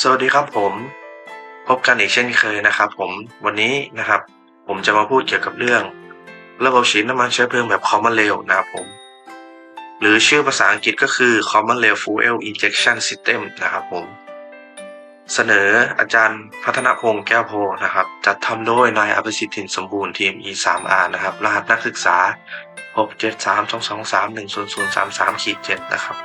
สวัสดีครับผมพบกันอีกเช่นเคยนะครับ ผมวันนี้นะครับ ผมจะมาพูดเกี่ยวกับเรื่อง ระบบฉีดน้ำมันเชื้อเพลิงแบบ Common Rail นะครับผม หรือชื่อภาษาอังกฤษก็คือ Common Rail Fuel Injection System นะครับผม เสนออาจารย์พัฒนพงศ์แก้วโพนะครับ จัดทำโดยนายอภิสิทธิ์ถิ่นสมบูรณ์ทีม E3R นะครับ รหัสนักศึกษา 67322310033ขีด7นะครับ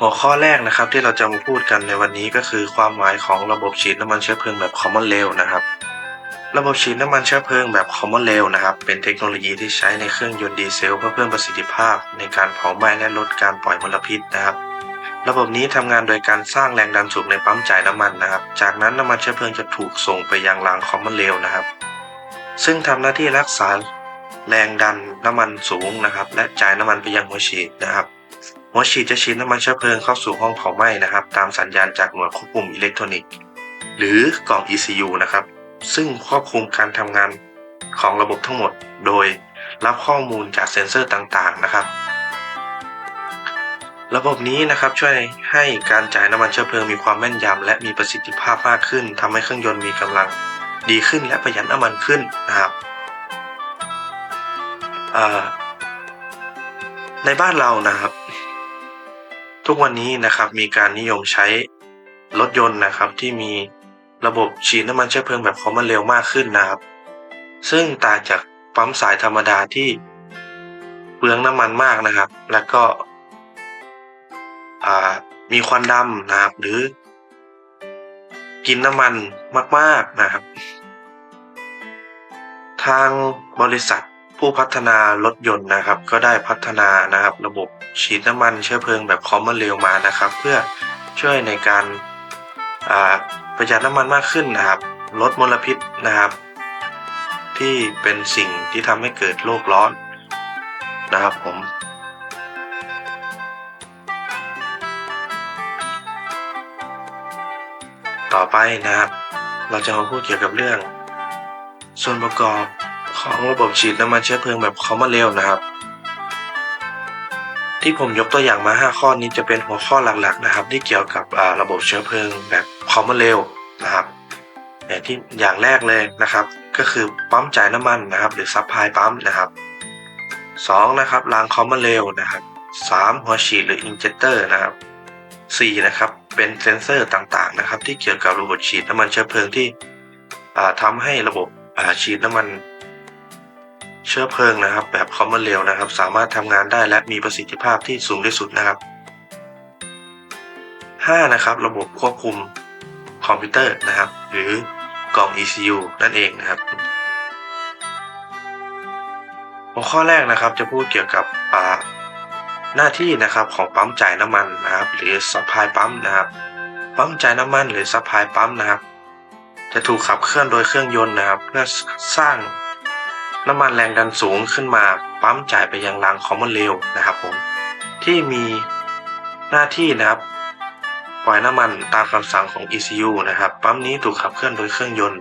หัวข้อแรกนะครับที่เราจะมาพูดกันในวันนี้ก็คือความหมายของระบบฉีดน้ำมันเชื้อเพลิงแบบ Common Rail นะครับ ระบบฉีดน้ำมันเชื้อเพลิงแบบ Common Rail นะครับ เป็นเทคโนโลยีที่ใช้ในเครื่องยนต์ดีเซลเพื่อเพิ่มประสิทธิภาพ ในการเผาไหม้และลดการปล่อยมลพิษนะครับ ระบบนี้ทำงานโดยการสร้างแรงดันสูงในปั๊มจ่ายน้ำมันนะครับ จากนั้นน้ำมันเชื้อเพลิงจะถูกส่งไปยังราง Common Rail นะครับ ซึ่งทำหน้าที่รักษาแรงดันน้ำมันสูงนะครับ และจ่ายน้ำมันไปยังหัวฉีดนะครับ หัวฉีดจะฉีดน้ำมันเชื้อเพลิงเข้าสู่ห้องเผาไหม้นะครับ ตามสัญญาณจากหน่วยควบคุมอิเล็กทรอนิกส์ หรือกล่อง ECU นะครับ ซึ่งควบคุมการทำงานของระบบทั้งหมด โดยรับข้อมูลจากเซ็นเซอร์ต่างๆนะครับ ระบบนี้นะครับช่วยให้การจ่ายน้ำมันเชื้อเพลิงมีความแม่นยำและมีประสิทธิภาพมากขึ้นทำให้เครื่องยนต์มีกำลังดีขึ้นและประหยัดน้ำมันขึ้นนะครับในบ้านเรานะครับ ทุกวันนี้นะครับมีการนิยมใช้รถยนต์นะครับที่มีระบบฉีดน้ำมันเชื้อเพลิงแบบคอมมันเร็วมากขึ้นนะครับ ซึ่งต่างจากปั๊มสายธรรมดาที่เปลืองน้ำมันมากนะครับ แล้วก็มีควันดำนะครับ หรือ กินน้ำมันมาก ๆนะครับ ทางบริษัท ผู้พัฒนารถยนต์นะครับ ก็ได้พัฒนานะครับ ระบบฉีดน้ำมันเชื้อเพลิงแบบคอมมอนเรลมานะครับ เพื่อช่วยในการประหยัดน้ำมันมากขึ้นนะครับ ลดมลพิษนะครับ ที่เป็นสิ่งที่ทำให้เกิดโลกร้อนนะครับผมต่อไปนะครับ เราจะมาพูดเกี่ยวกับเรื่อง ส่วนประกอบ ของระบบฉีดน้ำมันเชื้อเพลิงแบบคอมมอนเรลนะครับ ที่ผมยกตัวอย่างมา 5 ข้อนี้จะเป็นหัวข้อหลักๆนะครับ ที่เกี่ยวกับระบบเชื้อเพลิงแบบคอมมอนเรลนะครับแต่ที่อย่างแรกเลยนะครับ ก็คือปั๊มจ่ายน้ำมันนะครับ หรือซับพลายปั๊มนะครับสองนะครับรางคอมมอนเรลนะครับสามหัวฉีดหรืออินเจคเตอร์นะครับสี่นะครับเป็นเซนเซอร์ต่างๆนะครับ ที่เกี่ยวกับระบบฉีดน้ำมันเชื้อเพลิงที่อ่าทำให้ระบบฉีดน้ำมัน เชื้อเพลิงนะครับ แบบคอมมอนเรลนะครับ สามารถทำงานได้และมีประสิทธิภาพที่สูงที่สุดนะครับ 5. นะครับ ระบบควบคุมคอมพิวเตอร์นะครับ หรือกล่อง ECU นั่นเองนะครับหัวข้อแรกนะครับจะพูดเกี่ยวกับอ่าหน้าที่นะครับของปั๊มจ่ายน้ำมันนะครับ หรือซัพพลายปั๊มนะครับปั๊มจ่ายน้ำมันหรือซัพพลายปั๊มนะครับ จะถูกขับเคลื่อนโดยเครื่องยนต์นะครับ เพื่อสร้าง น้ำมันแรงดันสูงขึ้นมาปั๊มจ่ายไปยังรางคอมมอนเรลนะครับผมที่มีหน้าที่นะครับปล่อยน้ำมันตามคำสั่งของ ECU นะครับ ปั๊มนี้ถูกขับเคลื่อนโดยเครื่องยนต์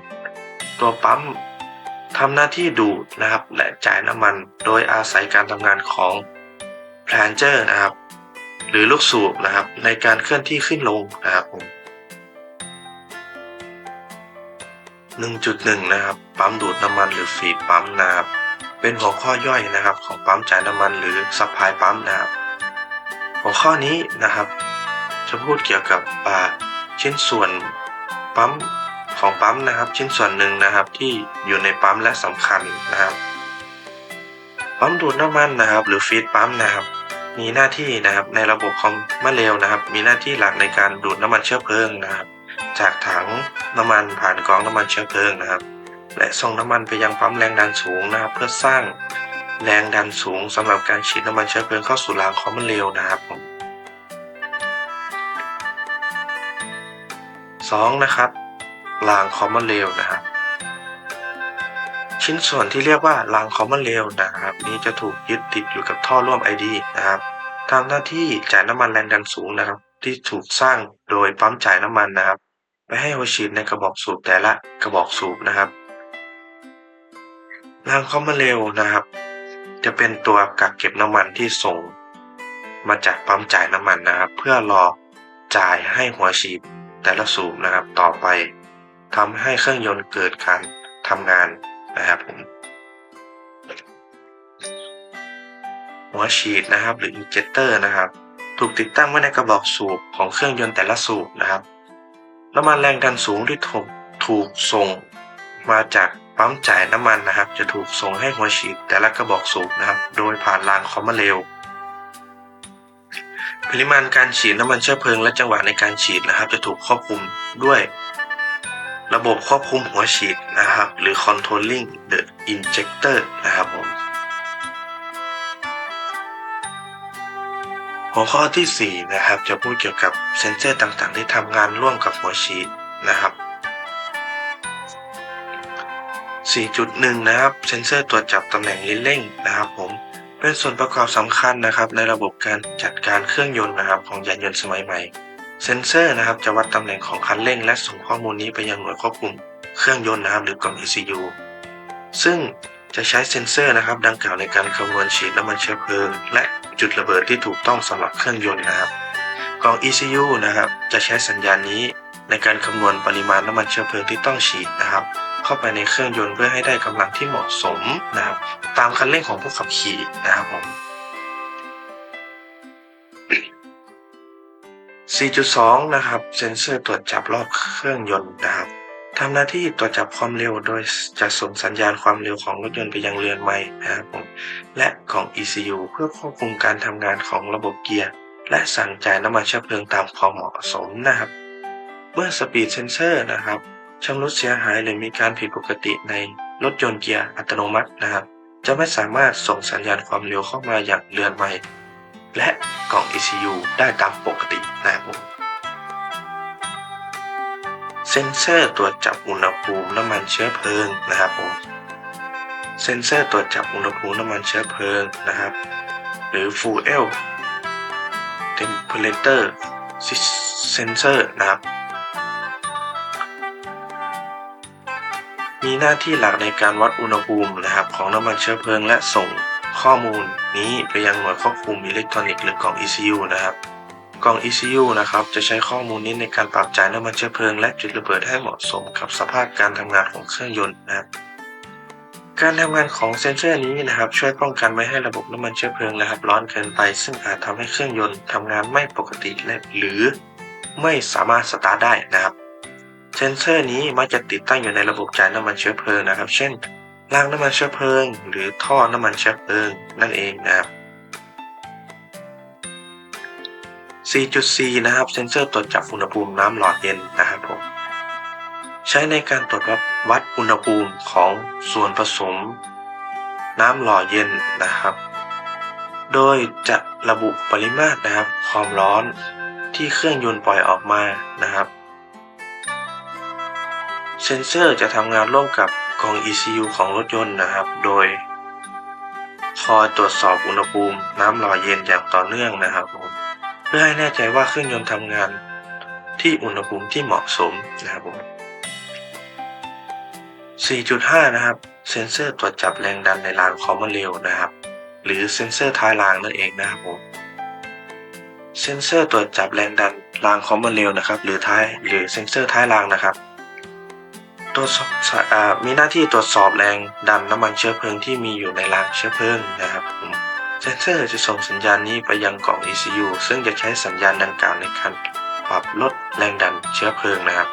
ตัวปั๊มทำหน้าที่ดูดนะครับและจ่ายน้ำมันโดยอาศัยการทำงานของ p l a n g e r นะครับ หรือลูกสูบนะครับ ในการเคลื่อนที่ขึ้นลงนะครับผม1.1 นะครับ ปั๊มดูดน้ำมันหรือฟีดปั๊มนะครับเป็นหัวข้อย่อยนะครับของปั๊มจ่ายน้ำมันหรือซัพพลายปั๊มนะครับหัวข้อนี้นะครับจะพูดเกี่ยวกับอ่าชิ้นส่วนปั๊มของปั๊มนะครับ ชิ้นส่วนหนึ่งนะครับที่อยู่ในปั๊มและสำคัญนะครับ ปั๊มดูดน้ำมันนะครับ หรือฟีดปั๊มนะครับ มีหน้าที่นะครับในระบบคอมมะเร็วนะครับ มีหน้าที่หลักในการดูดน้ำมันเชื้อเพลิงนะครับ จากถังน้ำมันผ่านกรองน้ำมันเชื้อเพลิงนะครับ และส่งน้ำมันไปยังปั๊มแรงดันสูงนะครับ เพื่อสร้างแรงดันสูงสำหรับการฉีดน้ำมันเชื้อเพลิงเข้าสู่รางคอมมอนเรลนะครับผมสองนะครับรางคอมมอนเรลนะครับ ชิ้นส่วนที่เรียกว่ารางคอมมอนเรลนะครับ นี้จะถูกยึดติดอยู่กับท่อร่วม ID นะครับทำหน้าที่จ่ายน้ำมันแรงดันสูงนะครับ ที่ถูกสร้างโดยปั๊มจ่ายน้ำมันนะครับ ไปให้หัวฉีดในกระบอกสูบแต่ละกระบอกสูบนะครับ รางคอมมอนเรลนะครับ จะเป็นตัวกักเก็บน้ำมันที่ส่ง มาจากปั๊มจ่ายน้ำมันนะครับ เพื่อรอจ่ายให้หัวฉีดแต่ละสูบนะครับต่อไปทำให้เครื่องยนต์เกิดการทำงานนะครับผมหัวฉีดนะครับหรืออินเจคเตอร์นะครับ ถูกติดตั้งไว้ในกระบอกสูบของเครื่องยนต์แต่ละสูบนะครับน้ำมันแรงดันสูงที่ถูกถูกส่งมาจาก ปั๊มจ่ายน้ำมันนะครับ จะถูกส่งให้หัวฉีดแต่ละกระบอกสูบนะครับ โดยผ่านรางคอมมอนเรลปริมาณการฉีดน้ำมันเชื้อเพลิงและจังหวะในการฉีดนะครับ จะถูกควบคุมด้วย ระบบควบคุมหัวฉีดนะครับ หรือ controlling the injector นะครับผมหัวข้อที่ 4 นะครับ จะพูดเกี่ยวกับเซนเซอร์ต่างๆ ที่ทำงานร่วมกับหัวฉีดนะครับ 4.1 นะครับ เซ็นเซอร์ตรวจจับตำแหน่งลิ้นเร่งนะครับผม เป็นส่วนประกอบสำคัญนะครับ ในระบบการจัดการเครื่องยนต์นะครับ ของยานยนต์สมัยใหม่ เซ็นเซอร์นะครับจะวัดตำแหน่งของคันเร่ง และส่งข้อมูลนี้ไปยังหน่วยควบคุมเครื่องยนต์นะครับ หรือกล่อง ECU ซึ่งจะใช้เซ็นเซอร์นะครับ ดังกล่าวในการคำนวณฉีดน้ำมันเชื้อเพลิง และจุดระเบิดที่ถูกต้องสำหรับเครื่องยนต์นะครับ กล่อง ECU นะครับ จะใช้สัญญาณนี้ในการคำนวณปริมาณน้ำมันเชื้อเพลิงที่ต้องฉีดนะครับ เข้าไปในเครื่องยนต์เพื่อให้ได้กำลังที่เหมาะสมนะครับตามคันเร่งของผู้ขับขี่นะครับผม4.2 นะครับ เซ็นเซอร์ตรวจจับรอบเครื่องยนต์นะครับทำหน้าที่ตรวจจับความเร็วโดยจะส่งสัญญาณความเร็วของรถยนต์ไปยังเรือนไม้นะครับผมและของ ECU เพื่อควบคุมการทำงานของระบบเกียร์ และสั่งจ่ายน้ำมันเชื้อเพลิงตามความเหมาะสมนะครับ เมื่อสปีดเซนเซอร์นะครับ ชำรุดเสียหายหรือมีการผิดปกติในรถยนต์เกียร์อัตโนมัตินะครับ จะไม่สามารถส่งสัญญาณความเร็วเข้ามาอย่างเรือนไม้และกล่อง ECU ได้ตามปกตินะครับเซ็นเซอร์ตรวจจับอุณหภูมิน้ำมันเชื้อเพลิงนะครับผมเซ็นเซอร์ตรวจจับอุณหภูมิน้ำมันเชื้อเพลิงนะครับ หรือ fuel temperature sensor นะครับ มีหน้าที่หลักในการวัดอุณหภูมินะครับของน้ำมันเชื้อเพลิง และส่งข้อมูลนี้ไปยังหน่วยควบคุมอิเล็กทรอนิกส์หรือกล่อง ECU นะครับกล่อง ECU นะครับจะใช้ข้อมูลนี้ในการปรับจ่ายน้ำมันเชื้อเพลิง และจุดระเบิดให้เหมาะสมกับสภาพการทำงานของเครื่องยนต์นะครับการทำงานของเซ็นเซอร์นี้นะครับ ช่วยป้องกันไม่ให้ระบบน้ำมันเชื้อเพลิงนะครับ ร้อนเกินไป ซึ่งอาจทำให้เครื่องยนต์ทำงานไม่ปกติและหรือไม่สามารถสตาร์ทได้นะครับ เซนเซอร์นี้มักจะติดตั้งอยู่ในระบบจ่ายน้ำมันเชื้อเพลิงนะครับ เช่นรางน้ำมันเชื้อเพลิง หรือท่อน้ำมันเชื้อเพลิงนั่นเองนะครับ 4.4 นะครับ เซนเซอร์ตรวจจับอุณหภูมิน้ำหล่อเย็นนะครับผมใช้ในการตรวจวัดวัดอุณหภูมิของส่วนผสม น้ำหล่อเย็นนะครับ โดยจะระบุปริมาตรนะครับ ความร้อนที่เครื่องยนต์ปล่อยออกมานะครับ เซนเซอร์จะทำงานร่วมกับกล่อง ECU ของรถยนต์นะครับ โดย คอยตรวจสอบอุณหภูมิน้ำหล่อเย็นอย่างต่อเนื่องนะครับผมเพื่อให้แน่ใจว่าเครื่องยนต์ทำงานที่อุณหภูมิที่เหมาะสมนะครับผม 4.5 นะครับ เซ็นเซอร์ตรวจจับแรงดันในรางคอมเมอนเรลนะครับ หรือเซ็นเซอร์ท้ายรางนั่นเองนะครับผม เซ็นเซอร์ตรวจจับแรงดันรางคอมเมอนเรลนะครับ หรือท้ายหรือเซ็นเซอร์ท้ายรางนะครับ ตรวจสอบอมีหน้าที่ตรวจสอบแรงดันน้ำมันเชื้อเพลิงที่มีอยู่ในรางเชื้อเพลิงนะครับผมเซนเซอร์จะส่งสัญญาณนี้ไปยังกล่อง ECU ซึ่งจะใช้สัญญาณดังกล่าวในการปรับลดแรงดันเชื้อเพลิงนะครับ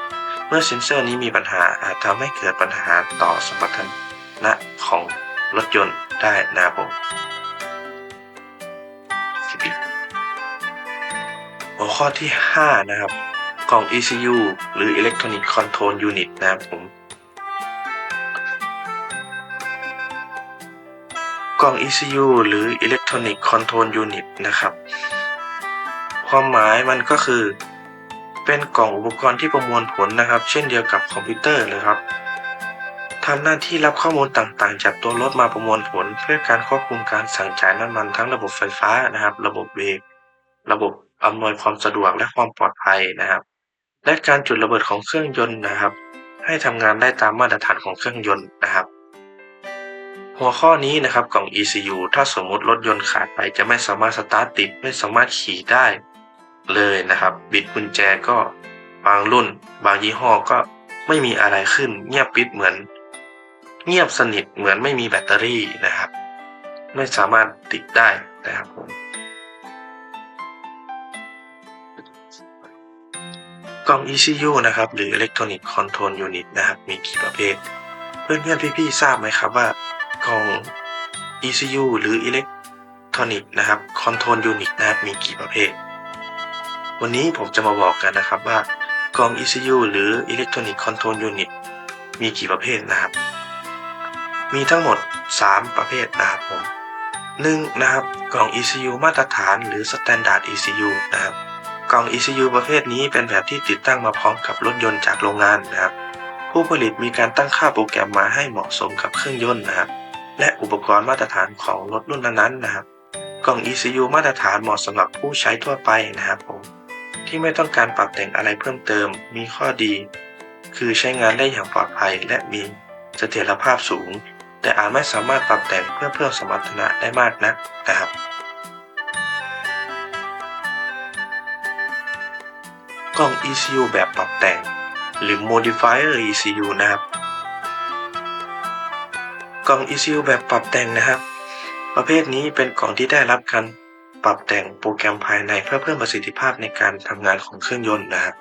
เมื่อเซนเซอร์นี้มีปัญหาอาจทำให้เกิดปัญหาต่อสมรรถนะของรถยนต์ได้นะครับผมหัวข้อที่ 5 นะครับ กล่อง ECU หรือ Electronic Control Unit นะครับผม กล่อง ECU หรือ Electronic Control Unit นะครับ ความหมายมันก็คือ เป็นกล่องอุปกรณ์ที่ประมวลผลนะครับ เช่นเดียวกับคอมพิวเตอร์เลยครับทำหน้าที่รับข้อมูลต่างๆ จากตัวรถมาประมวลผล เพื่อการควบคุมการสั่งจ่ายน้ำมันทั้งระบบไฟฟ้านะครับ ระบบเบรกระบบอำนวยความสะดวกและความปลอดภัยนะครับ และการจุดระเบิดของเครื่องยนต์นะครับ ให้ทำงานได้ตามมาตรฐานของเครื่องยนต์นะครับ หัวข้อนี้นะครับกล่อง ECU ถ้าสมมุติรถยนต์ขาดไปจะไม่สามารถสตาร์ทติดไม่สามารถขี่ได้เลยนะครับ บิดกุญแจก็บางรุ่น บางยี่ห้อก็ไม่มีอะไรขึ้น เงียบปิดเหมือน เงียบสนิทเหมือนไม่มีแบตเตอรี่นะครับ ไม่สามารถติดได้นะครับผม กล่อง ECU นะครับ หรือ Electronic Control Unit นะครับ มีกี่ประเภท เพื่อนๆพี่ๆทราบไหมครับว่ากล่อง ECU หรือ Electronic นะครับ Control Unit นะครับ มีกี่ประเภท วันนี้ผมจะมาบอกกันนะครับว่ากล่อง ECU หรือ Electronic Control Unit มีกี่ประเภทนะครับ มีทั้งหมด 3 ประเภทนะครับผมหนึ่งนะครับกล่อง ECU มาตรฐานหรือ Standard ECU นะครับ กล่อง ECU ประเภทนี้เป็นแบบที่ติดตั้งมาพร้อมกับรถยนต์จากโรงงานนะครับ ผู้ผลิตมีการตั้งค่าโปรแกรมมาให้เหมาะสมกับเครื่องยนต์นะครับ และอุปกรณ์มาตรฐานของรถรุ่นนั้นๆนะครับ กล่อง ECU มาตรฐานเหมาะสำหรับผู้ใช้ทั่วไปนะครับผมที่ไม่ต้องการปรับแต่งอะไรเพิ่มเติม มีข้อดี คือใช้งานได้อย่างปลอดภัยและมีเสถียรภาพสูง แต่อาจไม่สามารถปรับแต่งเพื่อเพิ่มสมรรถนะได้มากนักนะครับ กล่อง ECU แบบปรับแต่ง หรือ Modifier ECU นะครับ กล่อง ECU แบบปรับแต่งนะครับ ประเภทนี้เป็นกล่องที่ได้รับการปรับแต่งโปรแกรมภายในเพื่อเพิ่มประสิทธิภาพในการทำงานของเครื่องยนต์นะครับ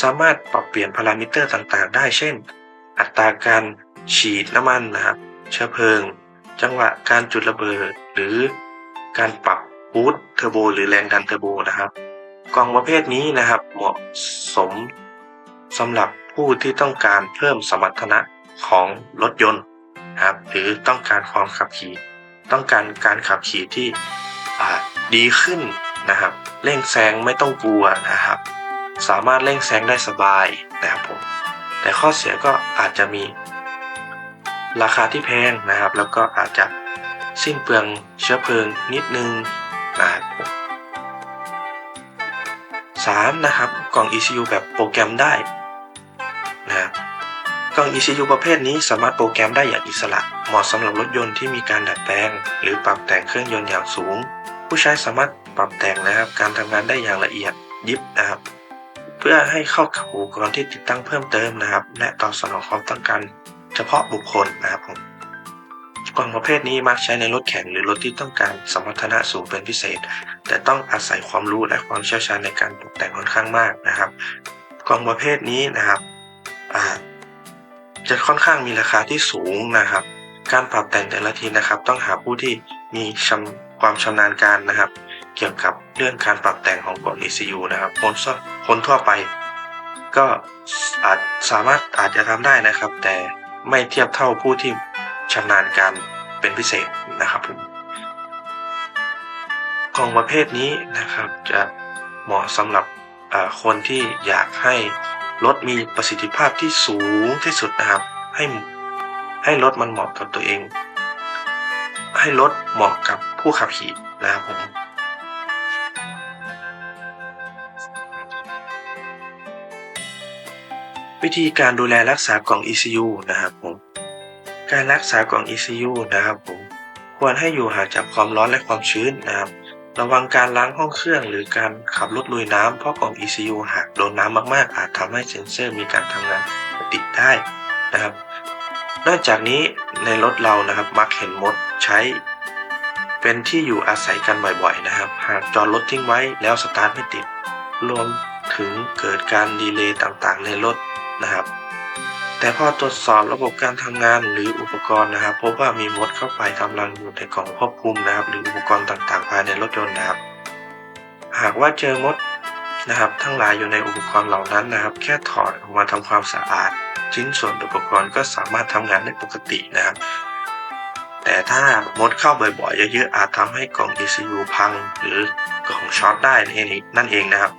สามารถปรับเปลี่ยนพารามิเตอร์ต่างๆ ได้ เช่น อัตราการฉีดน้ำมันนะครับ เชื้อเพลิง จังหวะการจุดระเบิด หรือการปรับบูตเทอร์โบหรือแรงดันเทอร์โบนะครับ กล่องประเภทนี้นะครับ เหมาะสมสำหรับผู้ที่ต้องการเพิ่มสมรรถนะของรถยนต์นะครับ หรือต้องการความขับขี่ ต้องการการขับขี่ที่ดีขึ้นนะครับ เร่งแซงไม่ต้องกลัวนะครับ สามารถเร่งแซงได้สบายนะครับผมแต่ข้อเสียก็อาจจะมี ราคาที่แพงนะครับ แล้วก็อาจจะสิ้นเปลืองเชื้อเพลิงนิดนึงนะครับผม สามนะครับกล่อง ECU แบบโปรแกรมได้นะครับกล่อง ECU ประเภทนี้สามารถโปรแกรมได้อย่างอิสระ เหมาะสำหรับรถยนต์ที่มีการดัดแปลง หรือปรับแต่งเครื่องยนต์อย่างสูง ผู้ใช้สามารถปรับแต่งนะครับการทำงานได้อย่างละเอียดยิบนะครับ เพื่อให้เข้ากับอุปกรณ์ที่ติดตั้งเพิ่มเติมนะครับ และตอบสนองความต้องการเฉพาะบุคคลนะครับผมกล่องประเภทนี้มักใช้ในรถแข่งหรือรถที่ต้องการสมรรถนะสูงเป็นพิเศษ แต่ต้องอาศัยความรู้และความเชี่ยวชาญในการตกแต่งค่อนข้างมากนะครับ กล่องประเภทนี้นะครับจะค่อนข้างมีราคาที่สูงนะครับ การปรับแต่งแต่ละทีนะครับ ต้องหาผู้ที่มีชำความชำนาญการนะครับ เกี่ยวกับเรื่องการปรับแต่งของกล่อง ECU นะครับคนคนทั่วไป ก็อาจสามารถอาจจะทำได้นะครับ แต่ไม่เทียบเท่าผู้ที่ชำนาญการเป็นพิเศษนะครับผม กล่องประเภทนี้นะครับจะเหมาะสำหรับคนที่อยากให้รถมีประสิทธิภาพที่สูงที่สุดนะครับ ให้ให้รถมันเหมาะกับตัวเอง ให้รถเหมาะกับผู้ขับขี่นะครับผมวิธีการดูแลรักษากล่อง ECU นะครับผมการรักษากล่อง ECU นะครับผมควรให้อยู่ห่างจากความร้อนและความชื้นนะครับ ระวังการล้างห้องเครื่องหรือการขับรถลุยน้ำเพราะกล่อง ECU หากโดนน้ำมากๆ อาจทำให้เซ็นเซอร์มีการทำงานติดได้นะครับ นอกจากนี้ในรถเรานะครับมักเห็นมดใช้ เป็นที่อยู่อาศัยกันบ่อยๆนะครับ หากจอดรถทิ้งไว้แล้วสตาร์ทไม่ติด รวมถึงเกิดการดีเลย์ต่างๆ ในรถนะครับ แต่พอตรวจสอบระบบการทำงานหรืออุปกรณ์นะครับ พบว่ามีมดเข้าไปกำลังอยู่ในกล่องควบคุมนะครับ หรืออุปกรณ์ต่างๆภายในรถยนต์นะครับ หากว่าเจอมดนะครับ ทั้งหลายอยู่ในอุปกรณ์เหล่านั้นนะครับ แค่ถอดออกมาทำความสะอาด ชิ้นส่วนอุปกรณ์ก็สามารถทำงานได้ปกตินะครับ แต่ถ้ามดเข้าบ่อยๆเยอะๆอาจทำให้กล่อง ECU พัง หรือกล่องช็อตได้นั่นเองนะครับ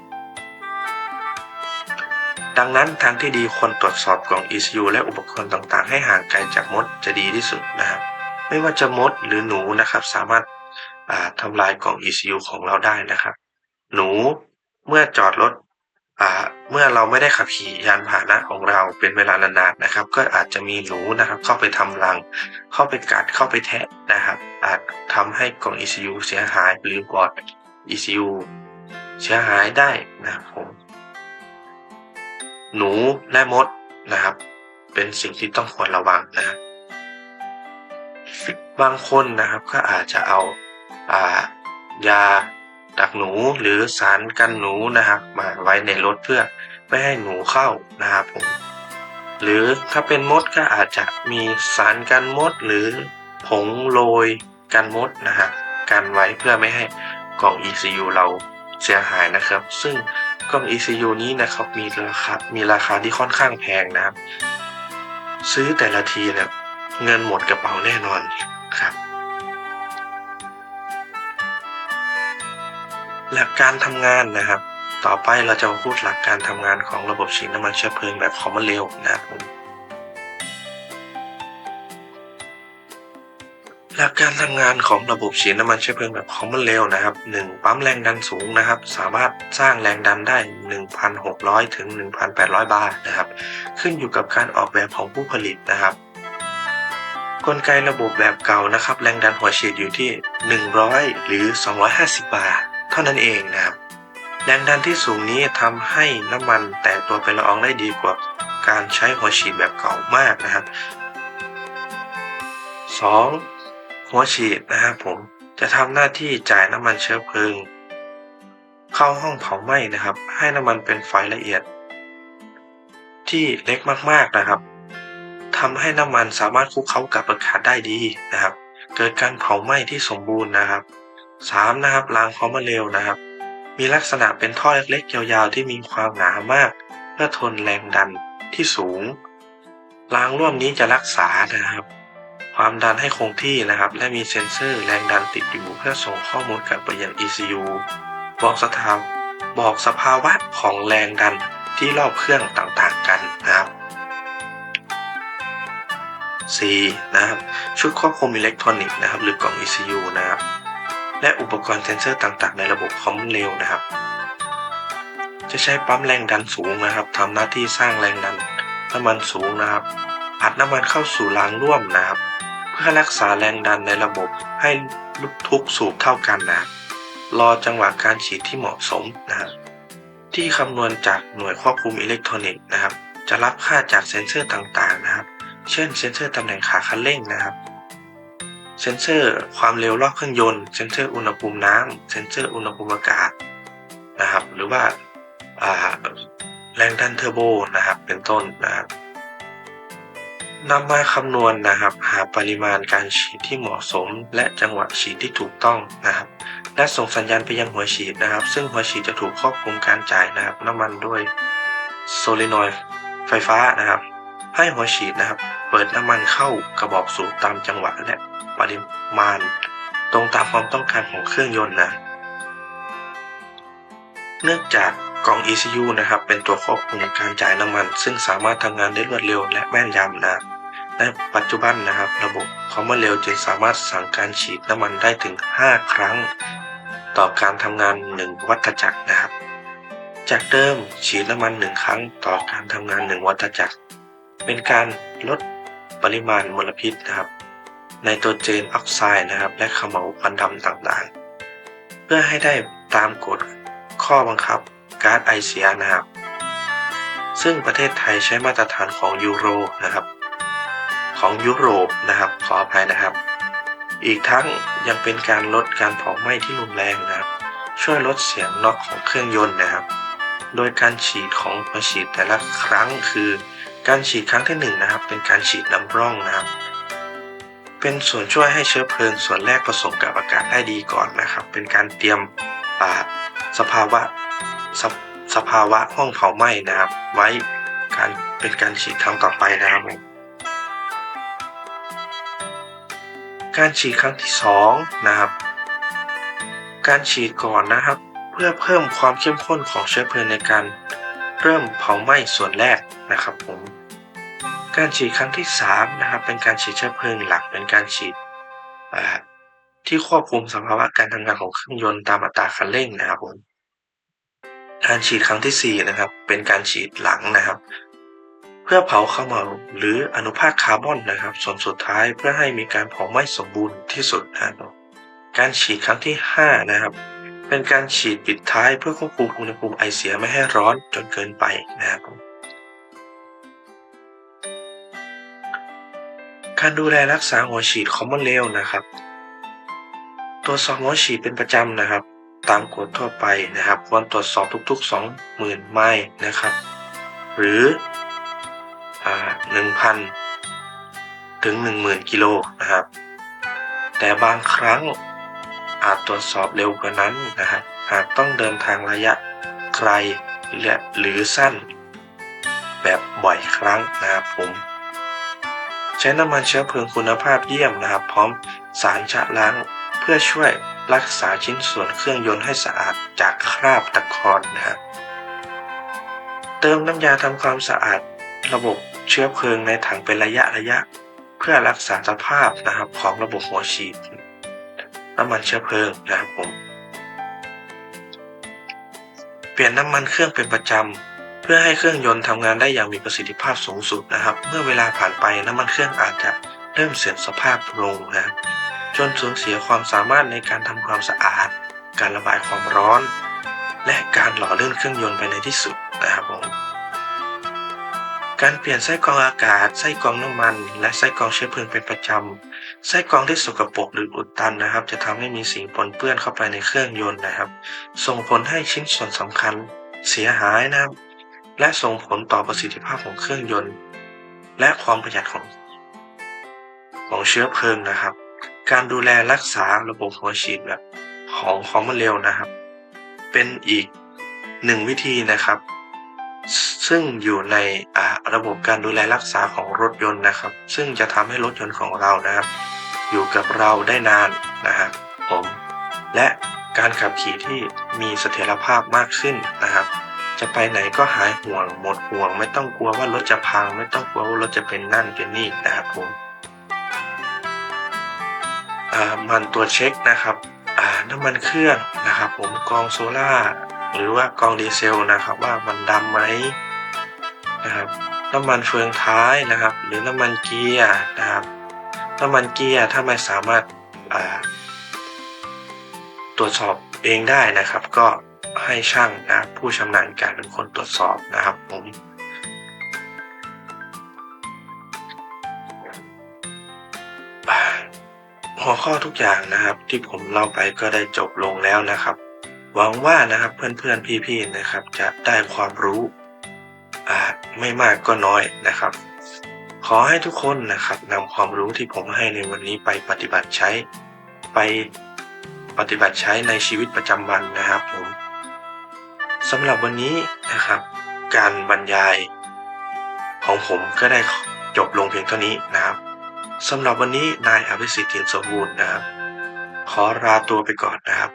ดังนั้นทางที่ดีควรตรวจสอบกล่อง ECU และอุปกรณ์ต่างๆ ให้ห่างไกลจากมดจะดีที่สุดนะครับ ไม่ว่าจะมดหรือหนูนะครับ สามารถทำลายกล่อง ECU ของเราได้นะครับ หนูเมื่อจอดรถเมื่อเราไม่ได้ขับขี่ยานพาหนะของเราเป็นเวลานานๆนะครับ ก็อาจจะมีหนูนะครับ เข้าไปทำรัง เข้าไปกัดเข้าไปแทะนะครับ อาจทำให้กล่อง ECU เสียหายหรือบอร์ด ECU เสียหายได้นะครับผม หนูและมดนะครับ เป็นสิ่งที่ต้องควรระวังนะครับบางคนนะครับก็อาจจะเอาอายาดักหนูหรือสารกันหนูนะครับ มาไว้ในรถเพื่อไม่ให้หนูเข้านะครับผมหรือถ้าเป็นมดก็อาจจะมีสารกันมดหรือผงโรยกันมดนะครับกันไว้เพื่อไม่ให้กล่อง ECU เราเสียหายนะครับ ซึ่ง กล้อง ECU นี้นะครับมีราคา มีราคาที่ค่อนข้างแพงนะครับ ซื้อแต่ละทีเนี่ยเงินหมดกระเป๋าแน่นอนครับ หลักการทำงานนะครับ ต่อไปเราจะมาพูดหลักการทำงานของระบบฉีดน้ำมันเชื้อเพลิงแบบคอมมอนเรลนะครับ หลักการทำงานของระบบฉีดน้ำมันเชื้อเพลิงแบบคอมมอนเร็วนะครับ 1. ปั๊มแรงดันสูงนะครับ สามารถสร้างแรงดันได้ 1,600 ถึง 1,800 บาร์นะครับ ขึ้นอยู่กับการออกแบบของผู้ผลิตนะครับ กลไกระบบแบบเก่านะครับ แรงดันหัวฉีดอยู่ที่ 100 หรือ 250 บาร์เท่านั้นเองนะครับ แรงดันที่สูงนี้ทำให้น้ำมันแตกตัวเป็นละอองได้ดีกว่าการใช้หัวฉีดแบบเก่ามากนะครับ 2. หัวฉีดนะครับผมจะทำหน้าที่จ่ายน้ำมันเชื้อเพลิง เข้าห้องเผาไหม้นะครับ ให้น้ำมันเป็นไฟละเอียด ที่เล็กมากๆนะครับทำให้น้ำมันสามารถคลุกเข้ากับอากาศได้ดีนะครับ เกิดการเผาไหม้ที่สมบูรณ์นะครับ 3. นะครับรางคอมมเร็วนะครับ มีลักษณะเป็นท่อเล็กๆ ยาวๆ ที่มีความหนามาก เพื่อทนแรงดันที่สูงรางร่วมนี้จะรักษานะครับ ความดันให้คงที่นะครับ และมีเซ็นเซอร์แรงดันติดอยู่ เพื่อส่งข้อมูลกลับไปยัง ECU บอกสถาบอกสภาวะของแรงดันที่รอบเครื่องต่างๆกันนะครับ 4. นะครับชุดควบคุมอิเล็กทรอนิกส์นะครับ หรือกล่อง ECU นะครับ และอุปกรณ์เซ็นเซอร์ต่างๆ ในระบบคอมเร็วนะครับ จะใช้ปั๊มแรงดันสูงนะครับทำหน้าที่สร้างแรงดันน้ำมันสูงนะครับอัดน้ำมันเข้าสู่รางร่วมนะครับ เพื่อรักษาแรงดันในระบบให้ทุกสูบเท่ากันนะรอจังหวะการฉีดที่เหมาะสมนะครับที่คำนวณจากหน่วยควบคุมอิเล็กทรอนิกส์นะครับ จะรับค่าจากเซ็นเซอร์ต่างๆนะครับ เช่นเซ็นเซอร์ตำแหน่งขาคันเร่งนะครับ เซ็นเซอร์ความเร็วรอบเครื่องยนต์ เซ็นเซอร์อุณหภูมิน้ำเซ็นเซอร์อุณหภูมิอากาศนะครับ หรือว่าแรงดันเทอร์โบนะครับ เป็นต้นนะครับ นำมาคำนวณนะครับ หาปริมาณการฉีดที่เหมาะสม และจังหวะฉีดที่ถูกต้องนะครับ และส่งสัญญาณไปยังหัวฉีดนะครับ ซึ่งหัวฉีดจะถูกควบคุมการจ่ายนะครับ น้ำมันด้วยโซลินอยด์ไฟฟ้านะครับ ให้หัวฉีดนะครับ เปิดน้ำมันเข้ากระบอกสูบตามจังหวะและปริมาณ ตรงตามความต้องการของเครื่องยนต์นะเนื่องจากกล่อง ECU นะครับ เป็นตัวควบคุมการจ่ายน้ำมัน ซึ่งสามารถทำงานได้รวดเร็วและแม่นยำนะ ในปัจจุบันนะครับ ระบบคอมมอนเร็วจึงสามารถสั่งการฉีดน้ำมันได้ถึง 5 ครั้ง ต่อการทำงาน 1 วัฏจักรนะครับ จากเดิมฉีดน้ำมัน 1 ครั้งต่อการทำงาน 1 วัฏจักร เป็นการลดปริมาณมลพิษนะครับไนโตรเจนออกไซด์นะครับ และขมเหลาวควันดำต่างๆ เพื่อให้ได้ตามกฎข้อบังคับกาซไอเสียนะครับ ซึ่งประเทศไทยใช้มาตรฐานของยูโรนะครับ ของยุโรปนะครับ ขออภัยนะครับ อีกทั้งยังเป็นการลดการเผาไหม้ที่รุนแรงนะครับ ช่วยลดเสียงน็อกของเครื่องยนต์นะครับ โดยการฉีดของหัวฉีดแต่ละครั้งคือ การฉีดครั้งที่1นนะครับ เป็นการฉีดนำร่องนะครับ เป็นส่วนช่วยให้เชื้อเพลิงส่วนแรกผสมกับอากาศได้ดีก่อนนะครับ เป็นการเตรียมสภาวะสสภาวะห้องเผาไหม้นะครับ ไว้การเป็นการฉีดครั้งต่อไปนะครับ การฉีดครั้งที่สองนะครับ การฉีดก่อนนะครับ เพื่อเพิ่มความเข้มข้นของเชื้อเพลิงในการเริ่มเผาไหม้ส่วนแรกนะครับผม การฉีดครั้งที่3นะครับ เป็นการฉีดเชื้อเพลิงหลักเป็นการฉีดที่ควบคุมสภาวะการทำงานของเครื่องยนต์ตามอัตราคันเร่งนะครับผม การฉีดครั้งที่4นะครับ เป็นการฉีดหลังนะครับ เพื่อเผาขม่าหรืออนุภาคคาร์บอนนะครับ ส่วนสุดท้ายเพื่อให้มีการเผาไหม้สมบูรณ์ที่สุดนะครับการฉีดครั้งที่ 5 นะครับ เป็นการฉีดปิดท้ายเพื่อควบคุมอุณหภูมิไอเสียไม่ให้ร้อนจนเกินไปนะครับการดูแลรักษาหัวฉีดคอมมอนเรลนะครับตรวสอบหัวฉีดเป็นประจำนะครับ ตามกฎทั่วไปนะครับควรตรวจสอบทุกๆ 20,000 ไมล์นะครับ หรือ อ่า1,000ถึง10,000กิโลนะครับ แต่บางครั้งอาจตรวจสอบเร็วกว่านั้นนะครับหากต้องเดินทางระยะไกลและหรือสั้น แบบบ่อยครั้งนะครับผม ใช้น้ำมันเชื้อเพลิงคุณภาพเยี่ยมนะครับ พร้อมสารชะล้างเพื่อช่วยรักษาชิ้นส่วนเครื่องยนต์ให้สะอาดจากคราบตะกอนนะครับเติมน้ำยาทำความสะอาดระบบ เชื้อเพลิงในถังเป็นระยะระยะ เพื่อรักษาสภาพนะครับของระบบหัวฉีดน้ำมันเชื้อเพลิงนะครับผม เปลี่ยนน้ำมันเครื่องเป็นประจำเพื่อให้เครื่องยนต์ทำงานได้อย่างมีประสิทธิภาพสูงสุดนะครับ เมื่อเวลาผ่านไปน้ำมันเครื่องอาจจะเริ่มเสื่อมสภาพลงนะจนสูญเสียความสามารถในการทำความสะอาด การระบายความร้อน และการหล่อเลื่อนเครื่องยนต์ไปในที่สุดนะครับ การเปลี่ยนไส้กรองอากาศ ไส้กรองน้ำมัน และไส้กรองเชื้อเพลิงเป็นประจำ ไส้กรองที่สกปรกหรืออุดตันนะครับ จะทำให้มีสิ่งปนเปื้อนเข้าไปในเครื่องยนต์นะครับ ส่งผลให้ชิ้นส่วนสำคัญเสียหายนะครับ และส่งผลต่อประสิทธิภาพของเครื่องยนต์ และความประหยัดของของเชื้อเพลิงนะครับ การดูแลรักษาระบบหัวฉีดแบบของคอมมอนเรลนะครับ เป็นอีกหนึ่งวิธีนะครับ ซึ่งอยู่ในระบบการดูแลรักษาของรถยนต์นะครับ ซึ่งจะทำให้รถยนต์ของเรานะครับ อยู่กับเราได้นานนะครับผมและการขับขี่ที่มีเสถียรภาพมากขึ้นนะครับ จะไปไหนก็หายห่วงหมดห่วง ไม่ต้องกลัวว่ารถจะพัง ไม่ต้องกลัวว่ารถจะเป็นนั่นเป็นนี่นะครับผมมันตัวเช็คนะครับน้ำมันเครื่องนะครับ ผมกองโซล่า หรือว่ากองดีเซลนะครับว่ามันดำไหมนะครับน้ำมันเฟืองท้ายนะครับ หรือน้ำมันเกียร์นะครับน้ำมันเกียร์ถ้าไม่สามารถาตรวจสอบเองได้นะครับ ก็ให้ช่างนะผู้ชำนาญการเป็นคนตรวจสอบนะครับผมหัวข้อทุกอย่างนะครับที่ผมเล่าไปก็ได้จบลงแล้วนะครับ หวังว่านะครับเพื่อนๆพี่ๆนะครับ จะได้ความรู้อ่าไม่มากก็น้อยนะครับ ขอให้ทุกคนนะครับนำความรู้ที่ผมให้ในวันนี้ไปปฏิบัติใช้ ไปปฏิบัติใช้ในชีวิตประจำวันนะครับผมสำหรับวันนี้นะครับ การบรรยายของผมก็ได้จบลงเพียงเท่านี้นะครับสำหรับวันนี้นายอภิสิทธิ์เทียนสมบูรณ์นะครับ ขอลาตัวไปก่อนนะครับ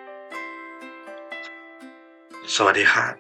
สวัสดีครับ